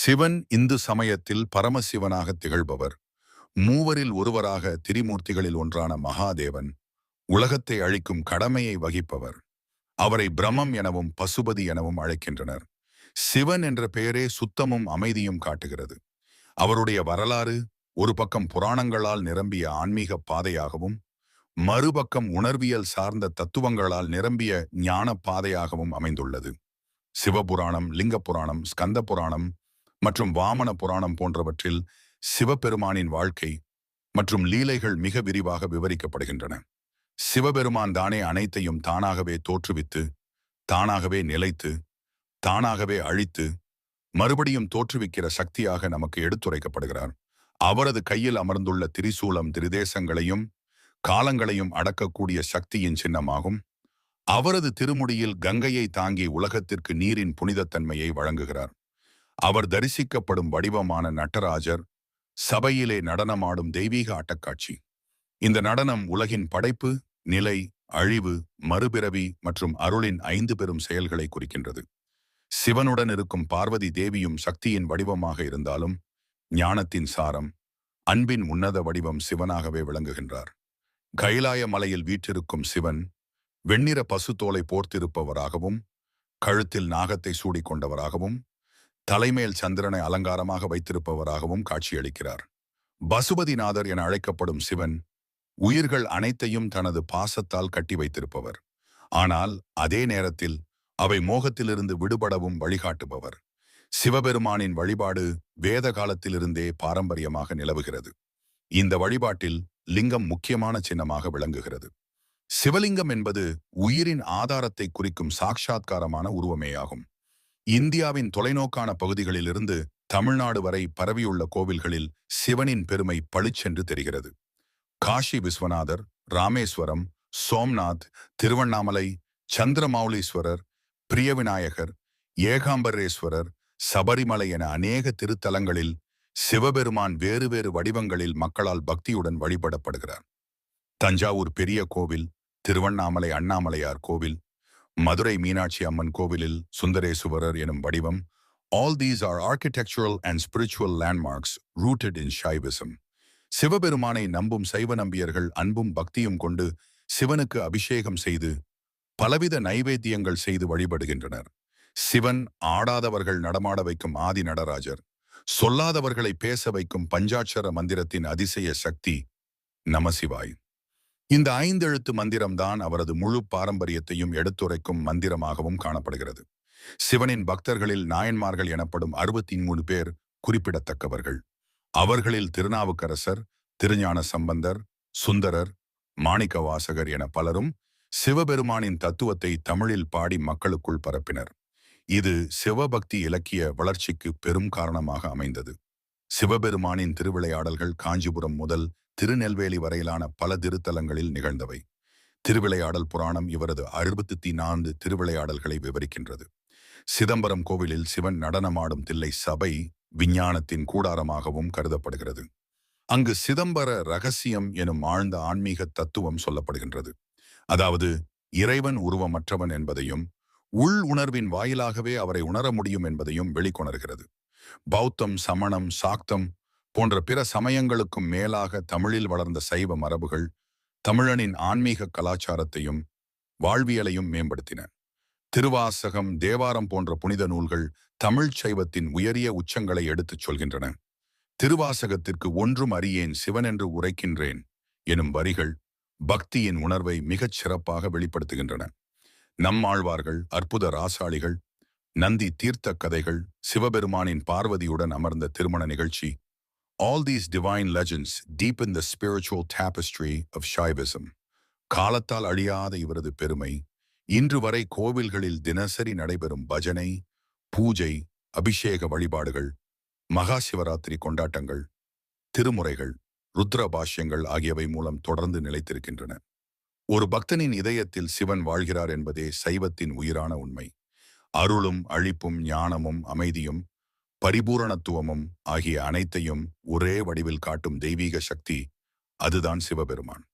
சிவன் இந்து சமயத்தில் பரமசிவனாக திகழ்பவர். மூவரில் ஒருவராக திரிமூர்த்திகளில் ஒன்றான மகாதேவன் உலகத்தை அழிக்கும் கடமையை வகிப்பவர். அவரை பிரம்மம் எனவும் பசுபதி எனவும் அழைக்கின்றனர். சிவன் என்ற பெயரே சுத்தமும் அமைதியும் காட்டுகிறது. அவருடைய வரலாறு ஒரு பக்கம் புராணங்களால் நிரம்பிய ஆன்மீக பாதையாகவும் மறுபக்கம் உணர்வியல் சார்ந்த தத்துவங்களால் நிரம்பிய ஞான பாதையாகவும் அமைந்துள்ளது. சிவபுராணம் லிங்க புராணம் ஸ்கந்த புராணம் மற்றும் வாமன புராணம் போன்றவற்றில் சிவபெருமானின் வாழ்க்கை மற்றும் லீலைகள் மிக விரிவாக விவரிக்கப்படுகின்றன. சிவபெருமான் தானே அனைத்தையும் தானாகவே தோற்றுவித்து தானாகவே நிலைத்து தானாகவே அழித்து மறுபடியும் தோற்றுவிக்கிற சக்தியாக நமக்கு எடுத்துரைக்கப்படுகிறார். அவரது கையில் அமர்ந்துள்ள திரிசூலம் திரிதேசங்களையும் காலங்களையும் அடக்கக்கூடிய சக்தியின் சின்னமாகும். அவரது திருமுடியில் கங்கையை தாங்கி உலகத்திற்கு நீரின் புனிதத்தன்மையை வழங்குகிறார். அவர் தரிசிக்கப்படும் வடிவமான நட்டராஜர் சபையிலே நடனமாடும் தெய்வீக ஆட்டக்காட்சி. இந்த நடனம் உலகின் படைப்பு நிலை அழிவு மறுபிறவி மற்றும் அருளின் ஐந்து பெரும் செயல்களை குறிக்கின்றது. சிவனுடன் இருக்கும் பார்வதி தேவியும் சக்தியின் வடிவமாக இருந்தாலும் ஞானத்தின் சாரம் அன்பின் உன்னத வடிவம் சிவனாகவே விளங்குகின்றார். கைலாய மலையில் வீற்றிருக்கும் சிவன் வெண்ணிற பசுத்தோலை போர்த்திருப்பவராகவும் கழுத்தில் நாகத்தை சூடிக்கொண்டவராகவும் தலைமேல் சந்திரனை அலங்காரமாக வைத்திருப்பவராகவும் காட்சியளிக்கிறார். பசுபதிநாதர் என அழைக்கப்படும் சிவன் உயிர்கள் அனைத்தையும் தனது பாசத்தால் கட்டி வைத்திருப்பவர். ஆனால் அதே நேரத்தில் அவை மோகத்திலிருந்து விடுபடவும் வழிகாட்டுபவர். சிவபெருமானின் வழிபாடு வேத காலத்திலிருந்தே பாரம்பரியமாக நிலவுகிறது. இந்த வழிபாட்டில் லிங்கம் முக்கியமான சின்னமாக விளங்குகிறது. சிவலிங்கம் என்பது உயிரின் ஆதாரத்தை குறிக்கும் சாட்சாத்காரமான உருவமேயாகும். இந்தியாவின் தொலைநோக்கான பகுதிகளிலிருந்து தமிழ்நாடு வரை பரவியுள்ள கோவில்களில் சிவனின் பெருமை பளிச்சென்று தெரிகிறது. காஷி விஸ்வநாதர் ராமேஸ்வரம் சோம்நாத் திருவண்ணாமலை சந்திரமௌலீஸ்வரர் பிரியவிநாயகர் ஏகாம்பரேஸ்வரர் சபரிமலை என அநேக திருத்தலங்களில் சிவபெருமான் வேறு வேறு வடிவங்களில் மக்களால் பக்தியுடன் வழிபடப்படுகிறார். தஞ்சாவூர் பெரிய கோவில் திருவண்ணாமலை அண்ணாமலையார் கோவில் மதுரை மீனாட்சி அம்மன் கோவிலில் சுந்தரேசுவரர் எனும் வடிவம் all these are architectural and spiritual landmarks rooted in Shaivism சிவபெருமானை நம்பும் சைவ நம்பியர்கள் அன்பும் பக்தியும் கொண்டு சிவனுக்கு அபிஷேகம் செய்து பலவித நைவேத்தியங்கள் செய்து வழிபடுகின்றனர். சிவன் ஆடாதவர்கள் நடமாட வைக்கும் ஆதி நடராஜர் சொல்லாதவர்களை பேச வைக்கும் பஞ்சாட்சர மந்திரத்தின் அதிசய சக்தி நமசிவாய் இந்த ஐந்தெழுத்து மந்திரம்தான் அவரது முழு பாரம்பரியத்தையும் எடுத்துரைக்கும் மந்திரமாகவும் காணப்படுகிறது. சிவனின் பக்தர்களில் நாயன்மார்கள் எனப்படும் அறுபத்தி மூணு பேர் குறிப்பிடத்தக்கவர்கள். அவர்களில் திருநாவுக்கரசர் திருஞான சம்பந்தர் சுந்தரர் மாணிக்க வாசகர் என பலரும் சிவபெருமானின் தத்துவத்தை தமிழில் பாடி மக்களுக்குள் பரப்பினர். இது சிவபக்தி இலக்கிய வளர்ச்சிக்கு பெரும் காரணமாக அமைந்தது. சிவபெருமானின் திருவிளையாடல்கள் காஞ்சிபுரம் முதல் திருநெல்வேலி வரையிலான பல திருத்தலங்களில் நிகழ்ந்தவை. திருவிளையாடல் புராணம் இவரது அறுபத்தி நான்கு திருவிளையாடல்களை விவரிக்கின்றது. சிதம்பரம் கோவிலில் சிவன் நடனமாடும் தில்லை சபை விஞ்ஞானத்தின் கூடாரமாகவும் கருதப்படுகிறது. அங்கு சிதம்பர ரகசியம் எனும் ஆழ்ந்த ஆன்மீக தத்துவம் சொல்லப்படுகின்றது. அதாவது இறைவன் உருவமற்றவன் என்பதையும் உள் உணர்வின் வாயிலாகவே அவரை உணர முடியும் என்பதையும் வெளிக்கொணர்கிறது. பௌத்தம் சமணம் சாக்தம் போன்ற பிற சமயங்களுக்கும் மேலாக தமிழில் வளர்ந்த சைவ மரபுகள் தமிழனின் ஆன்மீக கலாச்சாரத்தையும் வாழ்வியலையும் மேம்படுத்தின. திருவாசகம் தேவாரம் போன்ற புனித நூல்கள் தமிழ் சைவத்தின் உயரிய உச்சங்களை எடுத்துச் சொல்கின்றன. திருவாசகத்திற்கு ஒன்றும் அறியேன் சிவனென்று உரைக்கின்றேன் எனும் வரிகள் பக்தியின் உணர்வை மிகச் சிறப்பாக வெளிப்படுத்துகின்றன. நம்மாழ்வார்கள் அற்புத ராசாளிகள் நந்தி தீர்த்த கதைகள் சிவபெருமானின் பார்வதியுடன் அமர்ந்த திருமண நிகழ்ச்சி All these divine legends deepen the spiritual tapestry of Shaivism. காலத்தால் அழியாத இவரது பெருமை இன்று வரை கோவில்களில் தினசரி நடைபெறும் பஜனை பூஜை அபிஷேக வழிபாடுகள் மகா சிவராத்திரி கொண்டாட்டங்கள் திருமுறைகள் ருத்ர பாஷ்யங்கள் ஆகியவை மூலம் தொடர்ந்து நிலைத்திருக்கின்றன ஒரு பக்தனின் இதயத்தில் சிவன் வாழ்கிறார் என்பதே சைவத்தின் உயிரான உண்மை அருளும் அழிப்பும் ஞானமும் அமைதியும் பரிபூரணத்துவமும் ஆகிய அனைத்தையும் ஒரே வடிவில் காட்டும் தெய்வீக சக்தி அதுதான் சிவபெருமான்.